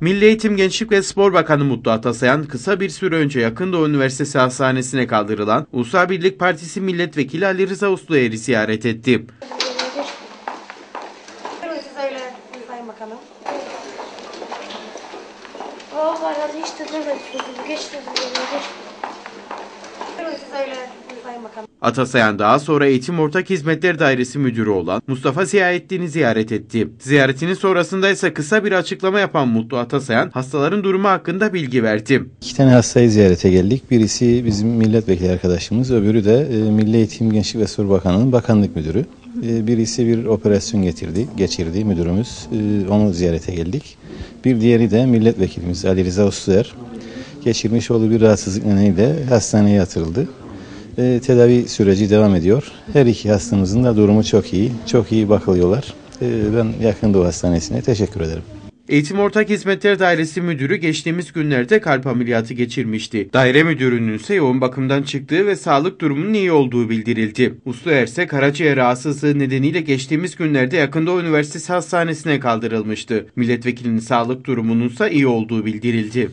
Milli Eğitim Gençlik ve Spor Bakanı Mutlu Atasayan kısa bir süre önce Yakındoğu Üniversitesi Hastanesi'ne kaldırılan Ulusal Birlik Partisi Milletvekili Ali Rıza Usluer'i ziyaret etti. Buyurun siz öyle Sayın Bakanım. Valla hiç de Atasayan daha sonra Eğitim Ortak Hizmetler Dairesi Müdürü olan Mustafa Ziyaettin'i ziyaret etti. Ziyaretinin sonrasında ise kısa bir açıklama yapan Mutlu Atasayan hastaların durumu hakkında bilgi verdi. İki tane hastayı ziyarete geldik. Birisi bizim milletvekili arkadaşımız, öbürü de e, Milli Eğitim Gençlik ve Spor Bakanlığı'nın bakanlık müdürü. E, birisi bir operasyon getirdi, geçirdi müdürümüz. E, onu ziyarete geldik. Bir diğeri de milletvekilimiz Ali Rıza Usluer. Geçirmiş olduğu bir rahatsızlık nedeniyle hastaneye yatırıldı. E, tedavi süreci devam ediyor. Her iki hastamızın da durumu çok iyi. Çok iyi bakılıyorlar. E, ben Yakın Doğu Hastanesi'ne teşekkür ederim. Eğitim Ortak Hizmetler Dairesi Müdürü geçtiğimiz günlerde kalp ameliyatı geçirmişti. Daire müdürünün ise yoğun bakımdan çıktığı ve sağlık durumunun iyi olduğu bildirildi. Uslu Erse karaciğer rahatsızlığı nedeniyle geçtiğimiz günlerde Yakındoğu Üniversitesi Hastanesi'ne kaldırılmıştı. Milletvekilinin sağlık durumunun ise iyi olduğu bildirildi.